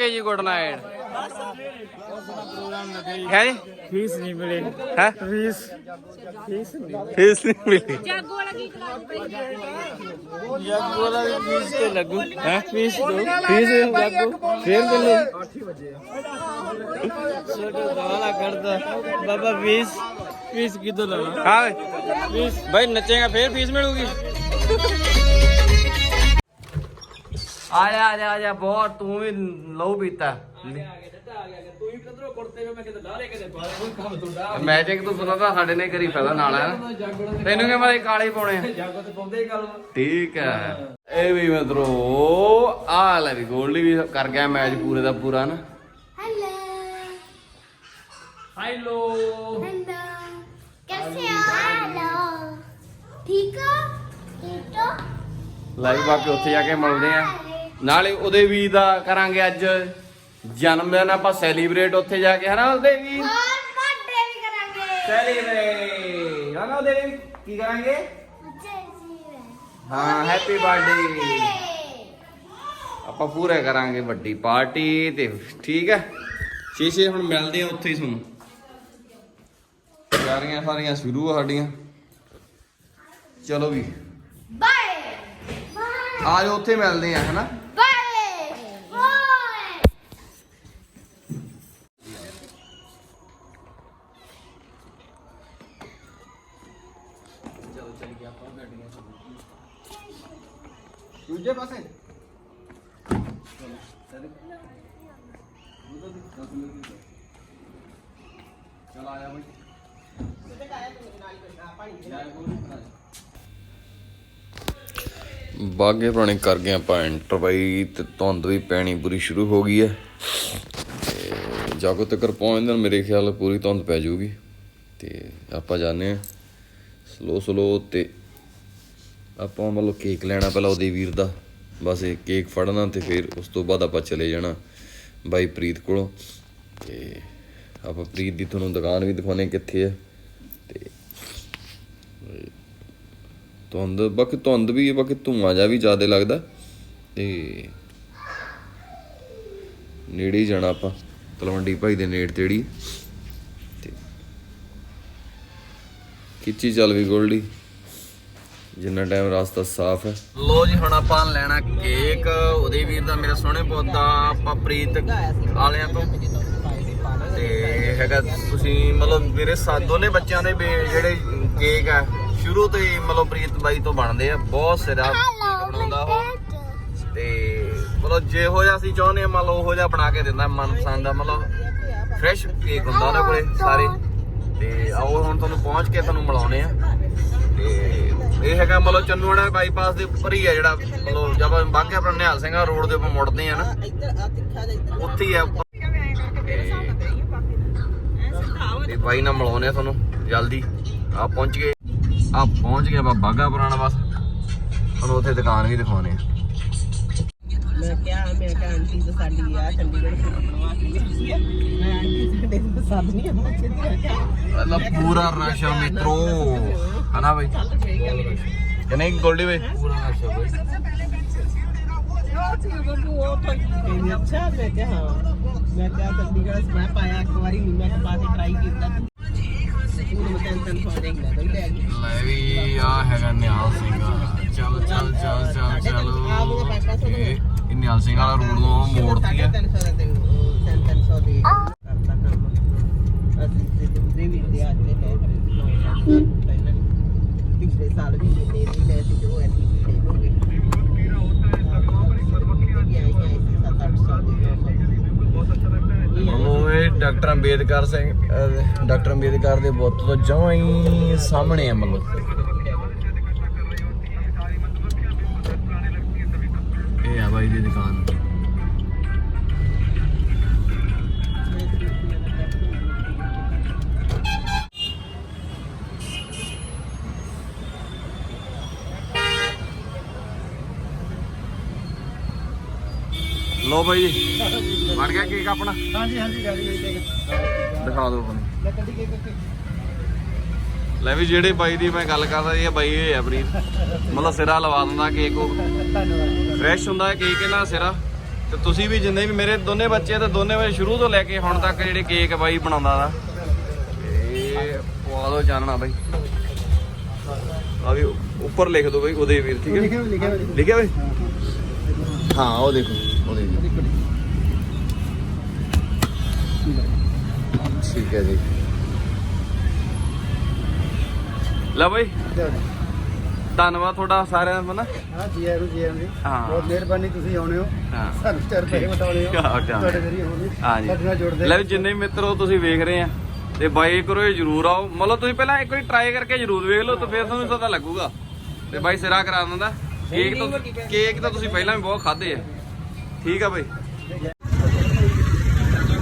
Okay ਜੀ good night. ਹੈ ਜੀ? ਫੀਸ ਨਹੀਂ ਮਿਲੇ। ਹੈ? ਫੀਸ। ਫੀਸ ਨਹੀਂ ਫੀਸ ਨਹੀਂ ਮਿਲੀ। ਜਾਗੋ ਵਾਲਾ ਕੀ ਕਲਾਸ ਪਈ ਜਾਗੋ ਵਾਲਾ ਵੀ ਫੀਸ ਤੇ ਲੱਗੂ। ਹੈ? ਫੀਸ ਦੋ। ਫੀਸ ਜਾਗੋ। ਫੇਰ ਮਿਲੇ ਛੋਟਾ ਦਾਲਾ ਕਰਦਾ। ਬਾਬਾ ਫੀਸ। ਫੀਸ ਕਿਦੋਂ ਲਵਾ? ਹਾਂ ਫੀਸ। ਭਾਈ ਨੱਚੇਗਾ ਫੇਰ ਫੀਸ ਮਿਲੂਗੀ? ਆ ਜਾ ਆ ਜਾ ਆ ਜਾ ਬਹੁਤ ਤੂੰ ਵੀ ਲਹੂ ਪੀਤਾ। ਮੈਜਿਕ ਤੂੰ ਸੁਣਾ ਤਾਂ ਸਾਡੇ ਨੇ ਕਰੀ ਫਾਇਦਾ ਨਾਲ। ਹੈ ਤੈਨੂੰ ਕਾਲੇ ਪਾਉਣੇ ਤੇ ਪਾਉਂਦੇ ਹੀ ਗੱਲ ਠੀਕ ਹੈ। ਇਹ ਵੀ ਮਿੱਤਰੋ ਆ ਲੈ ਵੀ ਗੋਲਡੀ ਵੀ ਕਰ ਗਿਆ ਮੈਚ ਦਾ ਪੂਰਾ ਨਾ। ਹੈਲੋ ਹੈਲੋ ਹੈਲੋ ਕੈਸੇ ਹੈਲੋ ਠੀਕ ਹੋ? ਠੀਕ ਲਾਈਵ ਆ ਕੇ ਉੱਥੇ ਜਾ ਕੇ ਮਿਲਦੇ ਆ। ਨਾਲੇ ਉਹਦੇ ਵੀ ਦਾ ਕਰਾਂਗੇ ਅੱਜ ਜਨਮ ਦਿਨ ਆਪਾਂ ਸੈਲੀਬ੍ਰੇਟ ਉੱਥੇ ਜਾ ਕੇ ਹਨਾ ਉਹਦੇ ਵੀ? ਹੋਰ ਬਰਥਡੇ ਵੀ ਕਰਾਂਗੇ। ਸੈਲੀਬ੍ਰੇਟ ਹਨਾ ਉਹਦੇ ਵੀ? ਕੀ ਕਰਾਂਗੇ? ਹਾਂ ਹੈਪੀ ਬਰਥਡੇ ਆਪਾਂ ਪੂਰੇ ਕਰਾਂਗੇ ਵੱਡੀ ਪਾਰਟੀ ਤੇ ਠੀਕ ਹੈ? ਛੇ ਛੇ ਹੁਣ ਮਿਲਦੇ ਆ ਉੱਥੇ ਹੀ ਤੁਹਾਨੂੰ। ਸਾਰੀਆਂ ਸਾਰੀਆਂ ਸ਼ੁਰੂ ਆ ਸਾਡੀਆਂ। ਚਲੋ ਵੀ। ਬਾਏ ਆ ਜਾਓ ਉੱਥੇ ਮਿਲਦੇ ਆ ਹਨਾ? ਦੂਜੇ ਪਾਸੇ। ਚਲ ਆ ਜਾ ਬਈ। ਬਾਗੇ ਪੁਰਾਣੇ ਕਰ ਗਏ ਆਪਾਂ ਐਂਟਰ ਬਾਈ, ਤੇ ਧੁੰਦ ਵੀ ਪੈਣੀ ਪੂਰੀ ਸ਼ੁਰੂ ਹੋ ਗਈ ਹੈ। ਤੇ ਜਾਗੋ ਤੱਕ ਪਹੁੰਚਦੇ ਮੇਰੇ ਖਿਆਲ ਪੂਰੀ ਧੁੰਦ ਪੈ ਜਾਊਗੀ। ਤੇ ਆਪਾਂ ਜਾਣੇ ਆ ਸਲੋ ਸਲੋ ਤੇ ਆਪਾਂ ਮਤਲਬ ਕੇਕ ਲੈਣਾ ਪਹਿਲਾਂ ਉਹਦੇ ਵੀਰ ਦਾ, ਬਸ ਇਹ ਕੇਕ ਫੜਨਾ ਤੇ ਫਿਰ ਉਸ ਤੋਂ ਬਾਅਦ ਆਪਾਂ ਚਲੇ ਜਾਣਾ ਬਾਈ ਪ੍ਰੀਤ ਕੋਲੋਂ। ਤੇ ਆਪਾਂ ਪ੍ਰੀਤ ਦੀ ਤੁਹਾਨੂੰ ਦੁਕਾਨ ਵੀ ਦਿਖਾਉਣੇ ਕਿੱਥੇ ਹੈ ਤੇ ਧੁੰਦ, ਬਾਕੀ ਧੁੰਦ ਵੀ ਹੈ ਬਾਕੀ ਧੂਆਂ ਜਾ ਵੀ ਜ਼ਿਆਦਾ ਲੱਗਦਾ। ਤੇ ਨੇੜੇ ਹੀ ਜਾਣਾ ਆਪਾਂ, ਤਲਵੰਡੀ ਭਾਈ ਦੇ ਨੇੜ ਤੇੜੀ। ਤੇ ਖਿੱਚੀ ਚੱਲ ਵੀ ਗੋਲਡੀ। ਜਿੰਨਾ ਟਾਈਮ ਰਸਤਾ ਸਾਫ਼ ਹੈ। ਲੋ ਜੀ ਹੁਣ ਆਪਾਂ ਲੈਣਾ ਕੇਕ। ਉਹਦੇ ਵੀਰ ਦਾ ਮੇਰੇ ਸੋਹਣੇ ਪੁੱਤ ਦਾ ਆਪਾਂ ਪ੍ਰੀਤ ਵਾਲਿਆਂ ਤੋਂ। ਤੇ ਹੈਗਾ ਤੁਸੀਂ ਮਤਲਬ ਮੇਰੇ ਸਾਥ ਦੋਨੇ ਬੱਚਿਆਂ ਦੇ ਜਿਹੜੇ ਕੇਕ ਆ ਸ਼ੁਰੂ ਤੋਂ ਹੀ ਮਤਲਬ ਪ੍ਰੀਤ ਬਾਈ ਤੋਂ ਬਣਦੇ ਆ। ਬਹੁਤ ਸਿਰਾ ਕੇਕ ਬਣਾਉਂਦਾ ਉਹ। ਤੇ ਮਤਲਬ ਜਿਹੋ ਜਿਹਾ ਅਸੀਂ ਚਾਹੁੰਦੇ ਆ ਮੰਨ ਲਓ ਉਹੋ ਜਿਹਾ ਬਣਾ ਕੇ ਦਿੰਦਾ ਮਨਪਸੰਦ ਦਾ ਮਤਲਬ ਫਰੈਸ਼ ਕੇਕ ਹੁੰਦਾ ਉਹਨਾਂ ਕੋਲੇ ਸਾਰੇ। ਤੇ ਆਓ ਹੁਣ ਤੁਹਾਨੂੰ ਪਹੁੰਚ ਕੇ ਤੁਹਾਨੂੰ ਮਿਲਾਉਣੇ ਆ। ਇਹ ਹੈਗਾ ਮਤਲਬ ਚੰਨੂਆਣਾ ਬਾਈਪਾਸ ਦੇ ਉੱਪਰ ਹੀ ਆ ਜਿਹੜਾ ਮਤਲਬ ਜਦ ਆਪਾਂ ਬਾਗੇ ਆਪਣਾ ਨਿਹਾਲ ਸਿੰਘ ਰੋਡ ਦੇ ਉੱਪਰ ਮੁੜਦੇ ਆ ਨਾ ਉੱਥੇ ਹੀ ਆ ਉੱਪਰ। ਤੇ- ਬਾਈ ਨਾਲ ਮਿਲਾਉਣੇ ਆ ਤੁਹਾਨੂੰ ਜਲਦੀ। ਆ ਪਹੁੰਚ ਗਏ। ਆ ਪਹੁੰਚ ਗਏ ਆਪਾਂ ਬਾਗਾ ਪੁਰਾਣਾ ਬਸ। ਤੁਹਾਨੂੰ ਉੱਥੇ ਦੁਕਾਨ ਵੀ ਦਿਖਾਉਣੇ ਆ ਮੈਂ ਕਿਹਾ ਮੈਂ ਕਿਹਾ ਆਂਟੀ ਤਾਂ ਸਾਡੀ ਆ ਚੰਡੀਗੜ੍ਹ ਤੋਂ ਬਣਵਾ ਕੇ ਲਿਆਈ ਹੈ ਮੈਂ ਆਂਟੀ ਸਾਡੇ ਤੋਂ ਪਸੰਦ ਨਹੀਂ ਆਉਂਦਾ ਆ ਪੂਰਾ ਰਸ਼ ਆ ਮਿੱਤਰੋ। ਹਨਾ ਬਾਈ? ਕਿ ਨਹੀਂ, ਗੋਲਡੀ ਬਾਈ? ਪੂਰਾ ਰਸ਼ ਆ ਲੈ ਵੀ, ਆ ਹੈਗਾ ਨਿਹਾਲ ਸਿੰਘ। ਚੱਲ ਚੱਲ ਚੱਲ ਚੱਲ ਚੱਲ। ਇਹ ਨਿਹਾਲ ਸਿੰਘ ਵਾਲਾ ਰੋਡ ਨੂੰ ਮੋੜਤੀ ਹੈ। ਸੌ ਦਾ ਅਸੀਂ ਤੇ ਦੇ ਵੀ ਦੇ ਅੱਜ ਹੈ ਪਹਿਲਾਂ ਪਿਛਲੇ ਸਾਲ ਵੀ ਦੇ ਨਹੀਂ ਲੈ ਸੀ ਜੋ ਐਸੀ ਉਹ ਡਾਕਟਰ ਅੰਬੇਦਕਰ ਸਿੰਘ ਡਾਕਟਰ ਅੰਬੇਦਕਰ ਦੇ ਬੁੱਤ ਤੋਂ ਜਮਾਂ ਹੀ ਸਾਹਮਣੇ ਆ ਮਤਲਬ ਲੋ ਬਾਈ ਜੀ। ਬਣ ਗਿਆ ਕੇਕ ਆਪਣਾ? ਹਾਂਜੀ ਹਾਂਜੀ ਗਾੜੀ ਹੋਈ ਦਿਖਾ ਦਿਓ ਆਪਣੀ। ਮੈਂ ਕੱਢੀ ਕੇ ਕੇ ਲੈ ਵੀ ਜਿਹੜੇ ਬਾਈ ਦੀ ਮੈਂ ਗੱਲ ਕਰਦਾ ਇਹ ਬਾਈ ਇਹ ਆ ਪ੍ਰੀਤ। ਮਤਲਬ ਸਿਰਾ ਲਵਾ ਦਿੰਦਾ ਕੇਕ ਉਹ। ਧੰਨਵਾਦ। ਫਰੈਸ਼ ਹੁੰਦਾ ਹੈ ਕੇਕ ਇਹਨਾਂ ਦਾ ਸਿਰਾ। ਤੇ ਤੁਸੀਂ ਵੀ ਜਿੰਨੇ ਵੀ ਮੇਰੇ ਦੋਨੇ ਬੱਚੇ ਤੇ ਦੋਨੇ ਬੱਚੇ ਸ਼ੁਰੂ ਤੋਂ ਲੈ ਕੇ ਹੁਣ ਤੱਕ ਜਿਹੜੇ ਕੇਕ ਬਾਈ ਬਣਾਉਂਦਾ ਦਾ ਇਹ ਪਵਾ ਦੋ ਚਾਨਣਾ ਬਾਈ। ਆ ਵੀ ਉੱਪਰ ਲਿਖ ਦੋ ਬਾਈ ਉਹਦੇ ਵੀਰ ਠੀਕ ਹੈ। ਲਿਖਿਆ ਲਿਖਿਆ ਲਿਖਿਆ ਬਾਈ ਹਾਂ ਉਹ ਦੇਖੋ। ਠੀਕ ਹੈ ਜੀ। ਲੈ ਬਾਈ। ਧੰਨਵਾਦ ਤੁਹਾਡਾ ਸਾਰਿਆਂ ਦਾ ਨਾ। ਹਾਂ ਜੀ ਆਇਆਂ ਨੂੰ ਜੀ ਆਇਆਂ ਨੂੰ ਹਾਂ। ਬਹੁਤ ਮਿਹਰਬਾਨੀ ਤੁਸੀਂ ਆਉਣੇ ਹੋ। ਹਾਂ। ਸਾਨੂੰ ਚਾਰ ਪੈਸੇ ਬਟਾਉਣੇ ਹੋ। ਹੈ। ਤੁਹਾਡੇ ਜ਼ਰੀਏ ਹੋਣੀ ਹਾਂਜੀ ਸਾਡੇ ਨਾਲ ਜੁੜਦੇ ਲੈ ਵੀ ਜਿੰਨੇ ਵੀ ਮਿੱਤਰ ਹੋ ਤੁਸੀਂ ਵੇਖ ਰਹੇ ਆ ਤੇ ਬਾਈ ਕਰੋ ਇਹ ਜਰੂਰ ਆਓ। ਮਤਲਬ ਤੁਸੀਂ ਪਹਿਲਾਂ ਇੱਕ ਵਾਰੀ ਟਰਾਈ ਕਰਕੇ ਜਰੂਰ ਵੇਖ ਲਓ ਤੇ ਫਿਰ ਤੁਹਾਨੂੰ ਪਤਾ ਲੱਗੂਗਾ। ਤੇ ਬਾਈ ਸਿਰਾ ਕਰਾ ਦਿੰਦਾ। ਕੇਕ ਤਾਂ ਕੇਕ ਤਾਂ ਤੁਸੀਂ ਪਹਿਲਾਂ ਵੀ ਬਹੁਤ ਖਾਦੇ ਆ। ਠੀਕ ਆ ਬਾਈ।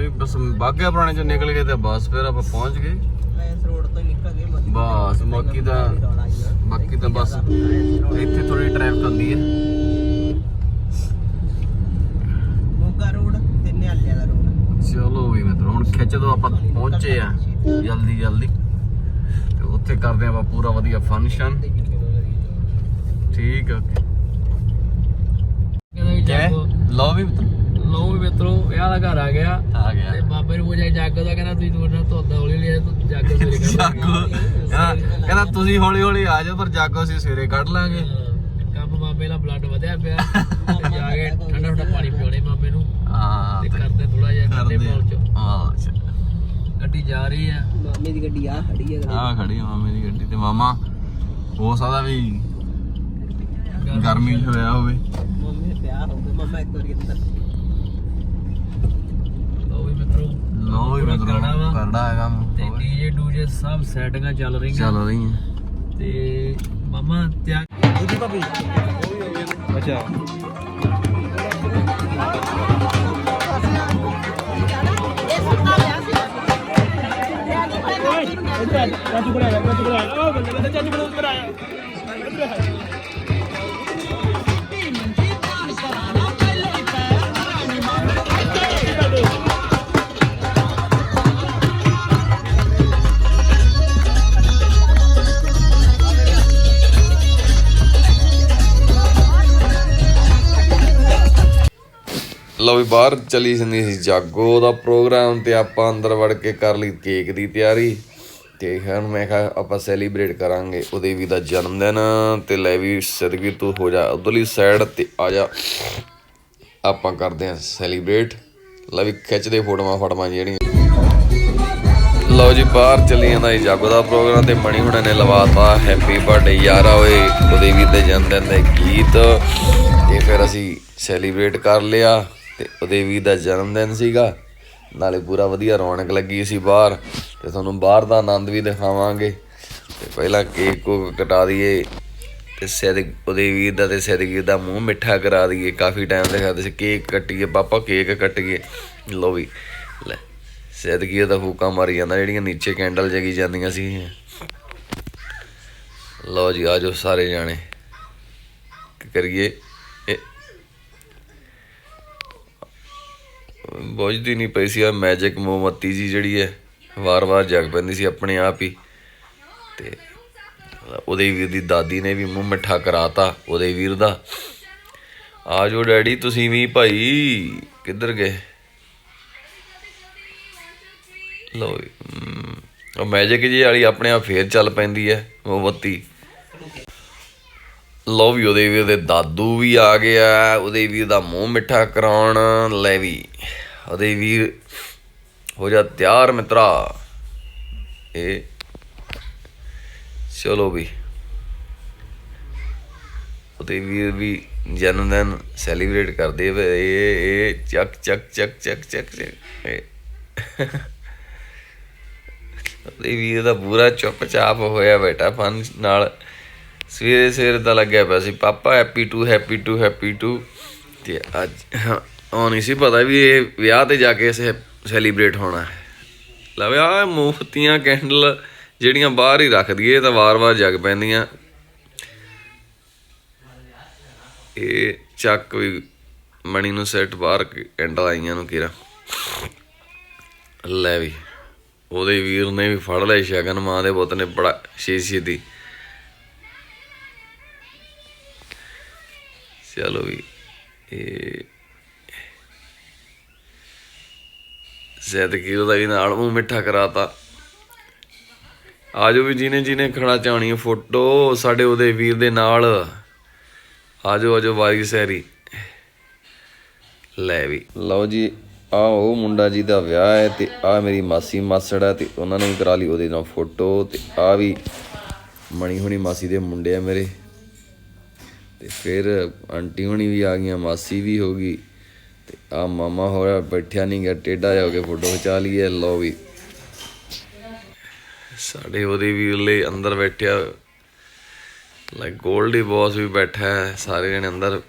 ਵੀ ਬਸ ਬਾਗਿਆ ਪੁਰਾਣੇ ਚੋਂ ਨਿਕਲ ਗਏ ਤੇ ਬਸ ਫਿਰ ਆਪਾਂ ਪਹੁੰਚ ਗਏ। ਇਸ ਰੋਡ ਤੋਂ ਨਿਕਲ ਗਏ ਮੱਕੀ ਬਸ ਬਾਕੀ ਤਾਂ ਬਾਕੀ ਤਾਂ ਬਸ। ਇੱਥੇ ਥੋੜੀ ਟ੍ਰੈਫਿਕ ਹੁੰਦੀ ਹੈ ਮੋਗਾ ਰੋਡ ਤੇ ਨਿਆਲੇ ਦਾ ਰੋਡ। ਚਲੋ ਵੀ ਮਿੱਤਰੋ ਹੁਣ ਖਿੱਚ ਦੋ ਆਪਾਂ ਪਹੁੰਚੇ ਆ। ਜਲਦੀ ਜਲਦੀ। ਤੇ ਉੱਥੇ ਕਰਦੇ ਆਪਾਂ ਪੂਰਾ ਵਧੀਆ ਫੰਕਸ਼ਨ ਠੀਕ ਆ ਲਓ ਵੀ ਮਿੱਤਰ। ਲੋ ਵੀ ਮਿੱਤਰੋ ਵਿਆਹ ਦਾ ਘਰ ਆ ਗਿਆ। ਆ ਗਿਆ। ਤੇ ਬਾਬੇ ਨੂੰ ਪੁੱਛਿਆ ਜੱਗ ਦਾ ਕਹਿੰਦਾ ਤੁਸੀਂ ਤੁਹਾਡਾ ਧੋਦਾ ਹੌਲੀ ਲਿਆ ਤੂੰ ਜੱਗ ਸਵੇਰੇ ਕੱਢ ਜਾਗੋ। ਹਾਂ, ਕਹਿੰਦਾ ਤੁਸੀਂ ਹੌਲੀ ਹੌਲੀ ਆ ਜਾਓ ਪਰ ਜਾਗੋ ਅਸੀਂ ਸਵੇਰੇ ਕੱਢ ਲਾਂਗੇ। ਕੰਮ ਬਾਬੇ ਦਾ ਬਲੱਡ ਵਧਿਆ ਪਿਆ। ਜਾ ਕੇ ਠੰਡਾ ਠੰਡਾ ਪਾਣੀ ਪਿਉਣੇ ਬਾਬੇ ਨੂੰ। ਹਾਂ ਤੇ ਕਰਦੇ ਥੋੜਾ ਜਿਹਾ ਠੰਡੇ ਕਰਦੇ ਮਾਹੌਲ ਚ। ਹਾਂ ਅੱਛਾ। ਗੱਡੀ ਜਾ ਰਹੀ ਆ। ਮਾਮੇ ਦੀ ਗੱਡੀ ਆ ਖੜੀ ਹੈ ਆ ਖੜੀ ਆ ਮਾਮੇ ਦੀ ਗੱਡੀ ਤੇ। ਮਾਮਾ ਹੋ ਸਕਦਾ ਵੀ ਗਰਮੀ 'ਚ ਹੋਇਆ ਹੋਵੇ। ਮੰਮੀ ਪਿਆ ਹੋ ਗਿਆ ਮੰਮਾ ਇੱਕ ਵਾਰੀ ਅੰਦਰ। ਵੀ ਮਿੱਤਰੋ ਲੋ ਵੀ। ਮਿੱਤਰੋ। ਕਰਦਾ ਹੈ ਕੰਮ ਤੇ। ਡੀਜੇ ਡੂਜੇ ਸਭ ਸੈਟਿੰਗਾਂ ਚੱਲ ਰਹੀਆਂ। ਚੱਲ ਰਹੀ ਹੈ ਤੇ ਮਮਾ ਤਿਆਰ ਦੂਜੀ ਭਾਬੀ। ਅੱਛਾ। ਚਾਚੂ ਬਣਾ ਚਾਚੂ ਬਣਾ ਉਹ ਬੰਦੇ ਕਹਿੰਦੇ ਚਾਚੂ ਬਣਾ ਬਣਾਇਆ ਲਓ ਵੀ ਬਾਹਰ ਚਲੀ ਜਾਂਦੀ ਸੀ ਜਾਗੋ ਦਾ ਪ੍ਰੋਗਰਾਮ ਤੇ ਆਪਾਂ ਅੰਦਰ ਵੜ ਕੇ ਕਰ ਲਈ ਕੇਕ ਦੀ ਤਿਆਰੀ। ਤੇ ਹੁਣ ਮੈਂ ਕਿਹਾ ਆਪਾਂ ਸੈਲੀਬ੍ਰੇਟ ਕਰਾਂਗੇ ਉਹਦੇ ਵੀ ਦਾ ਜਨਮ ਦਿਨ ਤੇ ਲੈ ਵੀ ਸਦਗੀ ਤੂੰ ਹੋ ਜਾ ਉਧਰਲੀ ਸਾਈਡ ਤੇ ਆ ਜਾ। ਆਪਾਂ ਕਰਦੇ ਹਾਂ ਸੈਲੀਬ੍ਰੇਟ ਲੈ ਵੀ ਖਿੱਚਦੇ ਫੋਟੋਆਂ ਫੜਵਾਂ ਜਿਹੜੀਆਂ। ਲਓ ਜੀ ਬਾਹਰ ਚੱਲੀ ਜਾਂਦਾ ਜੀ ਜਾਗੋ ਦਾ ਪ੍ਰੋਗਰਾਮ ਤੇ ਮਣੀ ਹੁਣਾਂ ਨੇ ਲਵਾਤਾ ਹੈਪੀ ਬਰਥਡੇ ਯਾਰਾ ਓਏ ਉਹਦੇ ਵੀ ਦੇ ਜਨਮ ਦਿਨ ਦੇ ਗੀਤ। ਤੇ ਫਿਰ ਅਸੀਂ ਸੈਲੀਬ੍ਰੇਟ ਕਰ ਲਿਆ। ਤੇ ਉਹਦੇ ਵੀ ਦਾ ਜਨਮ ਦਿਨ ਸੀਗਾ। ਨਾਲੇ ਪੂਰਾ ਵਧੀਆ ਰੌਣਕ ਲੱਗੀ ਸੀ ਬਾਹਰ ਤੇ ਤੁਹਾਨੂੰ ਬਾਹਰ ਦਾ ਆਨੰਦ ਵੀ ਦਿਖਾਵਾਂਗੇ। ਤੇ ਪਹਿਲਾਂ ਕੇਕ ਕੋ ਕਟਾ ਦਈਏ ਤੇ ਸੈਦ ਉਹਦੇ ਵੀਰ ਦਾ ਤੇ ਸੈਦਗੀਰ ਦਾ ਮੂੰਹ ਮਿੱਠਾ ਕਰਾ ਦਈਏ। ਕਾਫੀ ਟਾਈਮ ਦੇ ਖਾਦੇ ਸੀ ਕੇਕ ਕੱਟੀਏ, ਪਾਪਾ ਕੇਕ ਕੱਟੀਏ। ਲਓ ਵੀ, ਲੈ ਸੈਦਗੀਰ ਦਾ ਫੂਕਾ ਮਾਰੀ ਜਾਂਦਾ, ਜਿਹੜੀਆਂ ਨੀਚੇ ਕੈਂਡਲ ਜਗੀ ਜਾਂਦੀਆਂ ਸੀ ਲਓ ਜੀ ਆਜੋ ਸਾਰੇ ਜਾਣੇ। ਕਰੀਏ? ਬੁਝਦੀ ਨਹੀਂ ਪਈ ਸੀ। ਆ ਮੈਜਿਕ ਮੋਮਬੱਤੀ ਜੀ ਜਿਹੜੀ ਹੈ ਵਾਰ-ਵਾਰ ਜਗ ਪੈਂਦੀ ਸੀ ਆਪਣੇ ਆਪ ਹੀ। ਤੇ ਉਹਦੇ ਵੀਰ ਦੀ ਦਾਦੀ ਨੇ ਵੀ ਮੂੰਹ ਮਿੱਠਾ ਕਰਾਤਾ ਉਹਦੇ ਵੀਰ ਦਾ। ਆਜੋ ਡੈਡੀ ਤੁਸੀਂ ਵੀ ਭਾਈ ਕਿੱਧਰ ਗਏ? ਲਓ ਜੀ, ਉਹ ਮੈਜਿਕ ਜੀ ਵਾਲੀ ਆਪਣੇ ਆਪ ਫੇਰ ਚੱਲ ਪੈਂਦੀ ਹੈ ਮੋਮਬੱਤੀ। ਲੋ ਵੀ ਉਹਦੇ ਵੀਰ ਦੇ ਦਾਦੂ ਵੀ ਆ ਗਿਆ ਉਹਦੇ ਵੀਰ ਦਾ ਮੂੰਹ ਮਿੱਠਾ ਕਰਾਉਣ, ਲੈ ਵੀ। ਉਹਦੇ ਵੀਰ ਹੋ ਜਾ ਤਿਆਰ ਮਿੱਤਰਾ। ਇਹ ਚਲੋ ਵੀ। ਉਹਦੇ ਵੀਰ ਵੀ ਜਨਮ ਦਿਨ ਸੈਲੀਬ੍ਰੇਟ ਕਰਦੇ ਵੇ ਇਹ ਇਹ ਚੱਕ ਚੱਕ ਚੱਕ ਚੱਕ ਚੱਕ ਉਹਦੇ ਵੀਰ ਦਾ ਪੂਰਾ ਚੁੱਪਚਾਪ ਹੋਇਆ ਬੈਠਾ ਫਨ ਨਾਲ। ਸਵੇਰੇ ਸਵੇਰੇ ਤਾਂ ਲੱਗਿਆ ਪਿਆ ਸੀ। ਪਾਪਾ happy to happy to happy to ਤੇ ਅੱਜ ਉਹ ਨਹੀਂ ਸੀ ਪਤਾ ਵੀ ਇਹ ਵਿਆਹ ਤੇ ਜਾ ਕੇ ਸੈਲੀਬ੍ਰੇਟ ਹੋਣਾ ਹੈ। ਲਵੇ ਆ ਮੋਮਬੱਤੀਆਂ ਕੈਂਡਲ ਜਿਹੜੀਆਂ ਬਾਹਰ ਹੀ ਰੱਖ ਦਈਏ ਤਾਂ ਵਾਰ-ਵਾਰ ਜਗ ਪੈਂਦੀਆਂ। ਇਹ ਚੱਕ ਵੀ ਮਣੀ ਨੂੰ ਸੈੱਟ ਬਾਹਰ ਕੈਂਡਲ ਆਈਆਂ ਨੂੰ ਕਿਰਾ। ਲੈ ਵੀ, ਉਹਦੇ ਵੀਰ ਨੇ ਵੀ ਫੜ ਲਿਆ ਸ਼ਗਨ, ਮਾਂ ਦੇ ਪੁੱਤ ਨੇ ਬੜਾ ਛੇਤੀ ਦੀ ਚਲੋ ਵੀ। ਇਹ ਸੈਦ ਕੀ ਉਹਦਾ ਵੀ ਨਾਲ ਮੂੰਹ ਮਿੱਠਾ ਕਰਾਤਾ। ਆਜੋ ਵੀ ਜਿਹਨੇ ਜਿਹਨੇ ਖੜਾ ਚਾਹਣੀ ਫੋਟੋ, ਸਾਡੇ ਉਹਦੇ ਵੀਰ ਦੇ ਨਾਲ। ਆਜੋ ਆਜੋ ਵਾਰੀ ਸੈਰੀ। ਲੈ ਵੀ। ਲਓ ਜੀ ਆ ਉਹ ਮੁੰਡਾ ਜੀ ਦਾ ਵਿਆਹ ਹੈ ਤੇ ਆ ਮੇਰੀ ਮਾਸੀ ਮਾਸੜ ਹੈ ਤੇ ਉਹਨਾਂ ਨੇ ਵੀ ਕਰਾ ਲਈ ਉਹਦੇ ਨਾਲ ਫੋਟੋ ਤੇ ਆ ਵੀ ਮਣੀ ਹੁਣੀ ਮਾਸੀ ਦੇ ਮੁੰਡੇ ਆ ਮੇਰੇ। ਤੇ ਫਿਰ ਆਂਟੀ ਹੁਣੀ ਵੀ ਆ ਗਈਆਂ, ਮਾਸੀ ਵੀ ਹੋ ਗਈ ਤੇ ਆ ਮਾਮਾ ਹੋਇਆ, ਬੈਠਿਆ ਨਹੀਂ ਗਿਆ, ਟੇਢਾ ਜਾ ਕੇ ਫੋਟੋ ਖਿਚਾ ਲਈਏ, ਲਓ ਵੀ। ਸਾਡੇ ਉਹਦੇ ਵੀ ਉਲੇ ਅੰਦਰ ਬੈਠਿਆ ਲਾਈਕ ਗੋਲਡੀ ਬੌਸ ਵੀ ਬੈਠਾ ਹੈ, ਸਾਰੇ ਜਣੇ ਅੰਦਰ।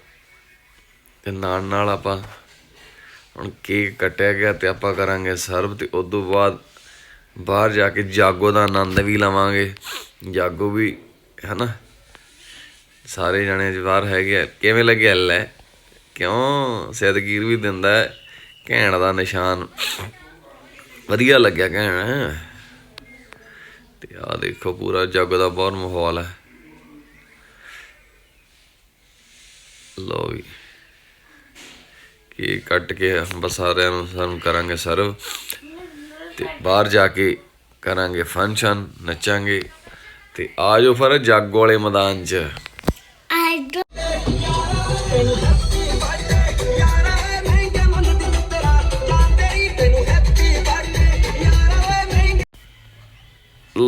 ਤੇ ਨਾਲ ਨਾਲ ਆਪਾਂ ਹੁਣ ਕੇਕ ਕੱਟਿਆ ਗਿਆ ਤੇ ਆਪਾਂ ਕਰਾਂਗੇ ਸਰਵ ਤੇ ਉਸ ਤੋਂ ਬਾਅਦ ਬਾਹਰ ਜਾ ਕੇ ਜਾਗੋ ਦਾ ਆਨੰਦ ਵੀ ਲਵਾਂਗੇ। ਜਾਗੋ ਵੀ, ਹਨਾ? ਸਾਰੇ ਜਣੇ ਬਾਹਰ ਹੈਗੇ ਆ। ਕਿਵੇਂ ਲੱਗਿਆ ਲੈ ਕਿਉਂ ਸੈਦਗੀਰ ਵੀ ਦਿੰਦਾ ਘੈਣ ਦਾ ਨਿਸ਼ਾਨ। ਵਧੀਆ ਲੱਗਿਆ ਘੈਣ ਤੇ ਆ ਦੇਖੋ ਪੂਰਾ ਜੱਗ ਦਾ ਬਹੁਤ ਮਾਹੌਲ ਹੈ ਲੋ ਵੀ। ਕੀ ਕੱਟ ਕੇ ਬਸ ਸਾਰਿਆਂ ਨੂੰ ਸਾਨੂੰ ਕਰਾਂਗੇ ਸਰਵ। ਤੇ ਬਾਹਰ ਜਾ ਕੇ ਕਰਾਂਗੇ ਫੰਕਸ਼ਨ, ਨੱਚਾਂਗੇ। ਤੇ ਆਜੋ ਫਿਰ ਜੱਗ ਵਾਲੇ ਮੈਦਾਨ 'ਚ।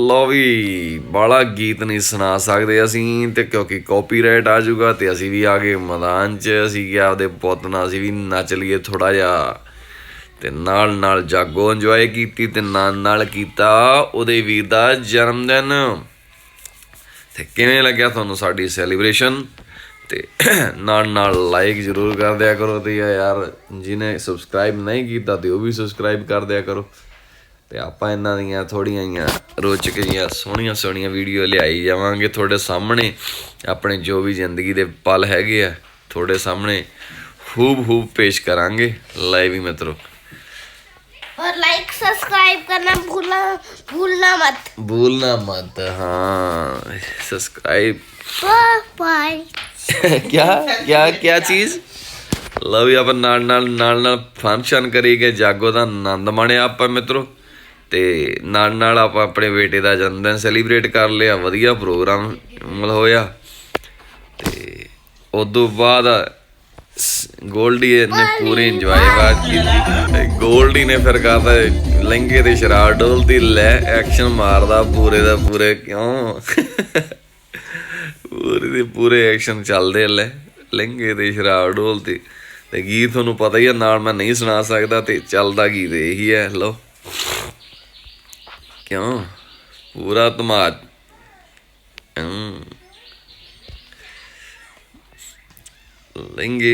ਲੋ ਵੀ ਬਾਲਾ ਗੀਤ ਨਹੀਂ ਸੁਣਾ ਸਕਦੇ ਅਸੀਂ ਤੇ ਕਿਉਂਕਿ ਕਾਪੀਰਾਈਟ ਆ ਜਾਊਗਾ ਤੇ ਅਸੀਂ ਵੀ ਆ ਗਏ ਮੈਦਾਨ 'ਚ, ਅਸੀਂ ਕਿ ਆਪਦੇ ਪੁੱਤ ਨਾਲ ਅਸੀਂ ਵੀ ਨੱਚ ਲਈਏ ਥੋੜਾ ਜਿਹਾ। ਤੇ ਨਾਲ ਨਾਲ ਜਾਗੋ ਇੰਜੋਏ ਕੀਤੀ ਤੇ ਨਾਲ ਨਾਲ ਕੀਤਾ ਉਹਦੇ ਵੀਰ ਦਾ ਜਨਮ ਦਿਨ ਤੇ ਕਿਵੇਂ ਲੱਗਿਆ ਤੁਹਾਨੂੰ ਸਾਡੀ ਸੈਲੀਬ੍ਰੇਸ਼ਨ ਤੇ ਨਾਲ ਨਾਲ ਲਾਈਕ ਜ਼ਰੂਰ ਕਰ ਦਿਆ ਕਰੋ ਤੇ ਯਾਰ, ਜਿਹਨੇ ਸਬਸਕ੍ਰਾਈਬ ਨਹੀਂ ਕੀਤਾ ਤੇ ਉਹ ਵੀ ਸਬਸਕ੍ਰਾਈਬ ਕਰ ਦਿਆ ਕਰੋ। ਤੇ ਆਪਾਂ ਇਹਨਾਂ ਦੀਆਂ ਥੋੜੀਆਂ ਜੀਆਂ ਰੋਚਕ ਜੀਆਂ ਸੋਹਣੀਆਂ ਸੋਹਣੀਆਂ ਵੀਡੀਓ ਲਿਆਈ ਜਾਵਾਂਗੇ ਤੁਹਾਡੇ ਸਾਹਮਣੇ ਆਪਣੇ ਜੋ ਵੀ ਜ਼ਿੰਦਗੀ ਦੇ ਪਲ ਹੈਗੇ ਆ ਤੁਹਾਡੇ ਸਾਹਮਣੇ ਖੂਬ ਖੂਬ ਪੇਸ਼ ਕਰਾਂਗੇ ਲਾਈਵ ਹੀ ਮਿੱਤਰੋ और लाइक सब्सक्राइब करना भूलना भूलना मत भूलना मत हाँ सब्सक्राइब बाय क्या क्या क्या ਚੀਜ਼ ਲਓ ਵੀ ਆਪਾਂ ਨਾਲ ਨਾਲ ਨਾਲ ਨਾਲ ਫੰਕਸ਼ਨ ਕਰੀਗੇ ਜਾਗੋ ਦਾ ਆਨੰਦ ਮਾਣਿਆ ਆਪਾਂ ਮਿੱਤਰੋ ਤੇ ਨਾਲ ਨਾਲ ਆਪਾਂ ਆਪਣੇ ਬੇਟੇ ਦਾ ਜਨਮ ਦਿਨ ਸੈਲੀਬ੍ਰੇਟ ਕਰ ਲਿਆ, ਵਧੀਆ ਪ੍ਰੋਗਰਾਮ ਮਤਲਬ ਹੋਇਆ। ਤੇ ਉਦੋਂ ਬਾਅਦ ਸ- ਗੋਲਡੀ ਨੇ ਪੂਰੀ ਇੰਜੋਏ ਬਾਤ ਕੀਤੀ। ਗੋਲਡੀ ਨੇ ਫਿਰ ਕਹਤਾ ਲਹਿੰਗੇ ਤੇ ਸ਼ਰਾਰ ਡੋਲਦੀ ਲੈ ਐਕਸ਼ਨ ਮਾਰਦਾ ਪੂਰੇ ਦਾ ਪੂਰੇ, ਕਿਉਂ? ਪੂਰੇ ਦੇ ਪੂਰੇ ਐਕਸ਼ਨ ਚੱਲਦੇ ਲੈ ਲਹਿੰਗੇ ਤੇ ਸ਼ਰਾਬ ਡੋਲਦੀ ਤੇ ਗੀਤ ਤੁਹਾਨੂੰ ਪਤਾ ਹੀ ਆ, ਨਾਲ ਮੈਂ ਨਹੀਂ ਸੁਣਾ ਸਕਦਾ ਤੇ ਚੱਲਦਾ ਗੀਤ ਇਹੀ ਹੈ ਲੋ ਕਿਉਂ? ਪੂਰਾ ਧਮਾਲ। ਹਮ।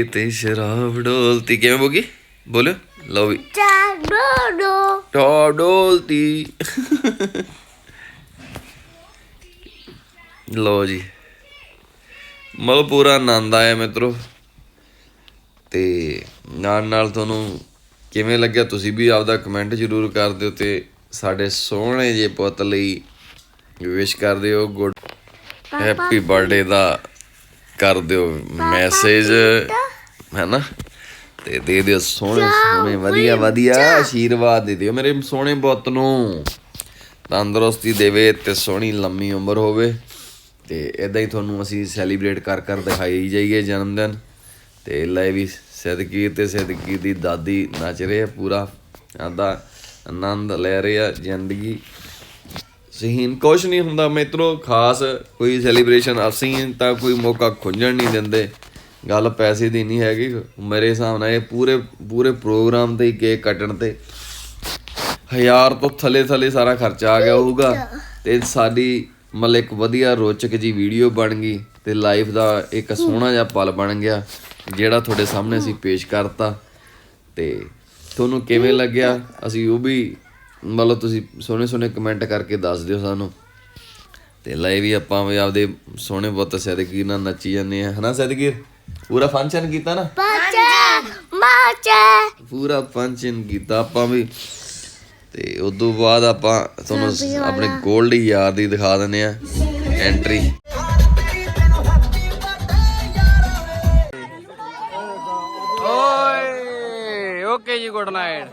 ਤੇ ਸ਼ਰਾਬ ਡੋਲਦੀ ਕਿਵੇਂ ਬੋਗੀ? ਬੋਲੋ। ਲਓ ਵੀ। डो ਸ਼ਰਾਬ ਲਓ ਜੀ। ਮਤਲਬ ਪੂਰਾ ਆਨੰਦ ਆਇਆ ਮਿੱਤਰੋ। ਤੇ ਨਾਲ ਨਾਲ ਤੁਹਾਨੂੰ ਕਿਵੇਂ ਲੱਗਿਆ? ਤੁਸੀਂ ਵੀ ਆਪਦਾ ਕਮੈਂਟ ਜ਼ਰੂਰ ਕਰ ਦਿਓ ਤੇ ਸਾਡੇ ਸੋਹਣੇ ਜੇ ਪੁੱਤ ਲਈ ਵਿਸ਼ ਕਰ ਦਿਓ ਗੁੱਡ ਹੈਪੀ ਬਰਥਡੇ ਦਾ ਕਰ ਦਿਓ ਮੈਸੇਜ ਹੈ ਨਾ ਤੇ ਦੇ ਦਿਓ ਸੋਹਣੇ ਸੋਹਣੇ, ਵਧੀਆ ਵਧੀਆ ਆਸ਼ੀਰਵਾਦ ਦੇ ਦਿਓ ਮੇਰੇ ਸੋਹਣੇ ਪੁੱਤ ਨੂੰ। ਤੰਦਰੁਸਤੀ ਦੇਵੇ ਤੇ ਸੋਹਣੀ ਲੰਮੀ ਉਮਰ ਹੋਵੇ। ਤੇ ਇਦਾਂ ਹੀ ਤੁਹਾਨੂੰ ਅਸੀਂ ਸੈਲੀਬ੍ਰੇਟ ਕਰ ਕਰ ਦਿਖਾਈ ਜਾਈਏ ਜਨਮ ਦਿਨ। ਤੇ ਲੈ ਵੀ ਸਦਕੀ ਤੇ ਸਦਕੀ ਦੀ ਦਾਦੀ ਨੱਚ ਰਹੇ ਆ ਪੂਰਾ। ਆਦਾ ਆਨੰਦ ਲੈ ਰਿਹਾ ਜ਼ਿੰਦਗੀ। ਸਹੀਨ ਕੁਛ ਨਹੀਂ ਹੁੰਦਾ ਮਿੱਤਰੋ, ਖਾਸ ਕੋਈ ਸੈਲੀਬ੍ਰੇਸ਼ਨ ਅਸੀਂ ਤਾਂ ਕੋਈ ਮੌਕਾ ਖੁੰਝਣ ਨਹੀਂ ਦਿੰਦੇ। ਗੱਲ ਪੈਸੇ ਦੀ ਨਹੀਂ ਹੈਗੀ। ਮੇਰੇ ਹਿਸਾਬ ਨਾਲ ਇਹ ਪੂਰੇ ਪੂਰੇ ਪ੍ਰੋਗਰਾਮ ਤੇ ਹੀ ਕੇਕ ਕੱਟਣ ਤੇ ਹਜ਼ਾਰ ਤੋਂ ਥੱਲੇ ਥੱਲੇ ਸਾਰਾ ਖਰਚਾ ਆ ਗਿਆ ਹੋਊਗਾ। ਤੇ ਸਾਡੀ ਮਤਲਬ ਇੱਕ ਵਧੀਆ ਰੋਚਕ ਜੀ ਵੀਡੀਓ ਬਣ ਗਈ ਤੇ ਲਾਈਫ ਦਾ ਇੱਕ ਸੋਹਣਾ ਜਿਹਾ ਪਲ ਬਣ ਗਿਆ, ਜਿਹੜਾ ਤੁਹਾਡੇ ਸਾਹਮਣੇ ਅਸੀਂ ਪੇਸ਼ ਕਰਤਾ। ਤੇ ਤੁਹਾਨੂੰ ਕਿਵੇਂ ਲੱਗਿਆ? ਅਸੀਂ ਉਹ ਵੀ ਮਤਲਬ ਤੁਸੀਂ ਸੋਹਣੇ ਸੋਹਣੇ ਕਮੈਂਟ ਕਰਕੇ ਦੱਸ ਦਿਓ ਸਾਨੂੰ। ਤੇ ਲੈ ਵੀ ਆਪਾਂ ਵੀ ਆਪਦੇ ਸੋਹਣੇ ਪੁੱਤ ਸਦਗੀਰ ਨਾਲ ਨੱਚੀ ਜਾਂਦੇ ਆ। ਹਨਾ ਸਦਗੀਰ ਪੂਰਾ ਫੰਕਸ਼ਨ ਕੀਤਾ ਨਾ? Baca, baca. ਪੂਰਾ ਫੰਕਸ਼ਨ ਕੀਤਾ ਆਪਾਂ ਵੀ। ਤੇ ਉਸ ਤੋਂ ਬਾਅਦ ਆਪਾਂ ਤੁਹਾਨੂੰ ਆਪਣੇ 골ਡੀ ਯਾਰ ਦੀ ਦਿਖਾ ਦਿੰਦੇ ਆ। ਐਂਟਰੀ ਜੀ ਗੁੱਡ ਨਾਈਟ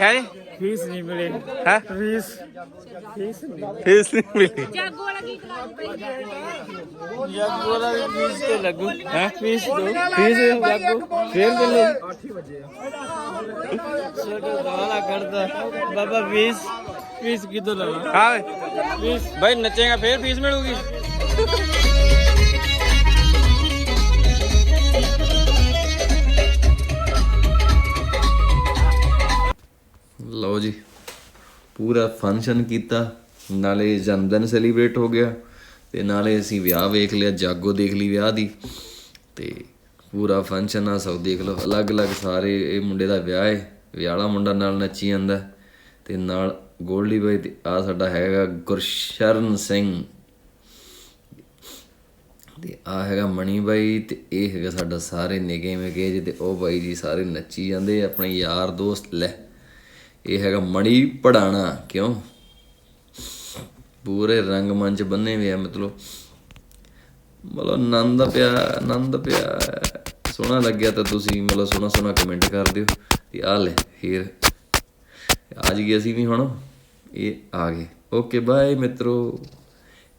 ਹੈ ਜੀ? ਫੀਸ ਨਹੀਂ ਮਿਲੇ। ਹੈ? ਫੀਸ ਫੀਸ ਨਹੀਂ ਮਿਲੀ। ਜਾਗੋ ਵਾਲਾ ਗੀਤ ਲਾ ਦੇ ਭਾਈ ਜਾਗੋ ਦਾ ਵੀ ਫੀਸ ਤੇ ਲੱਗੂ। ਹੈ? ਫੀਸ ਦੋ। ਫੀਸ ਜਾਗੋ। ਫੇਰ ਮਿਲੂ 8 ਵਜੇ ਛੋਟਾ ਗਾਲਾ ਕਰਦਾ ਬਾਬਾ ਫੀਸ ਫੀਸ ਕਿਦੋਂ ਲਵਾ? ਹਾਂ ਫੀਸ ਭਾਈ ਨੱਚੇਗਾ ਫੇਰ ਫੀਸ ਮਿਲੂਗੀ? ਪੂਰਾ ਫੰਕਸ਼ਨ ਕੀਤਾ। ਨਾਲੇ ਜਨਮਦਿਨ ਸੈਲੀਬ੍ਰੇਟ ਹੋ ਗਿਆ ਤੇ ਨਾਲੇ ਅਸੀਂ ਵਿਆਹ ਵੇਖ ਲਿਆ, ਜਾਗੋ ਦੇਖ ਲਈ ਵਿਆਹ ਦੀ। ਤੇ ਪੂਰਾ ਫੰਕਸ਼ਨ ਆ, ਸਭ ਦੇਖ ਲਓ, ਅਲੱਗ-ਅਲੱਗ ਸਾਰੇ ਇਹ ਮੁੰਡੇ ਦਾ ਵਿਆਹ ਹੈ ਵਿਆਹਲਾ ਮੁੰਡਾ ਨਾਲ ਨੱਚੀ ਜਾਂਦਾ। ਤੇ ਨਾਲ ਗੋਲਡੀ ਬਾਈ ਤੇ ਆ ਸਾਡਾ ਹੈਗਾ ਗੁਰਸ਼ਰਨ ਸਿੰਘ। ਤੇ ਆ ਹੈਗਾ ਮਣੀ ਬਾਈ ਤੇ ਇਹ ਹੈਗਾ ਸਾਡਾ ਸਾਰੇ ਨਿਗੇ ਮਿਗੇ ਜੀ ਤੇ ਉਹ ਬਾਈ ਜੀ ਸਾਰੇ ਨੱਚੀ ਜਾਂਦੇ ਆਪਣੇ ਯਾਰ ਦੋਸਤ ਲੈ। ਇਹ ਹੈਗਾ ਮਣੀ ਪੜਾਣਾ, ਕਿਉਂ? ਪੂਰੇ ਰੰਗ ਮੰਚ ਬੰਨੇ ਹੋਏ ਆ, ਮਤਲਬ ਮਤਲਬ ਆਨੰਦ ਪਿਆ ਆਨੰਦ ਪਿਆ। ਸੋਹਣਾ ਲੱਗਿਆ ਤਾਂ ਤੁਸੀਂ ਮਤਲਬ ਸੋਹਣਾ ਸੋਹਣਾ ਕਮੈਂਟ ਕਰ ਦਿਓ ਤੇ ਆ ਲੈ ਹੀਰ ਅੱਜ ਗਏ ਅਸੀਂ ਵੀ ਹੁਣ, ਇਹ ਆ ਗਏ। ਓਕੇ ਬਾਏ ਮਿੱਤਰੋ।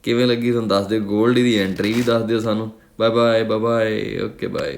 ਕਿਵੇਂ ਲੱਗੀ ਤੁਹਾਨੂੰ ਦੱਸ ਦਿਓ? 골ਡੀ ਦੀ ਐਂਟਰੀ ਵੀ ਦੱਸ ਦਿਓ ਸਾਨੂੰ। Bye bye bye okay bye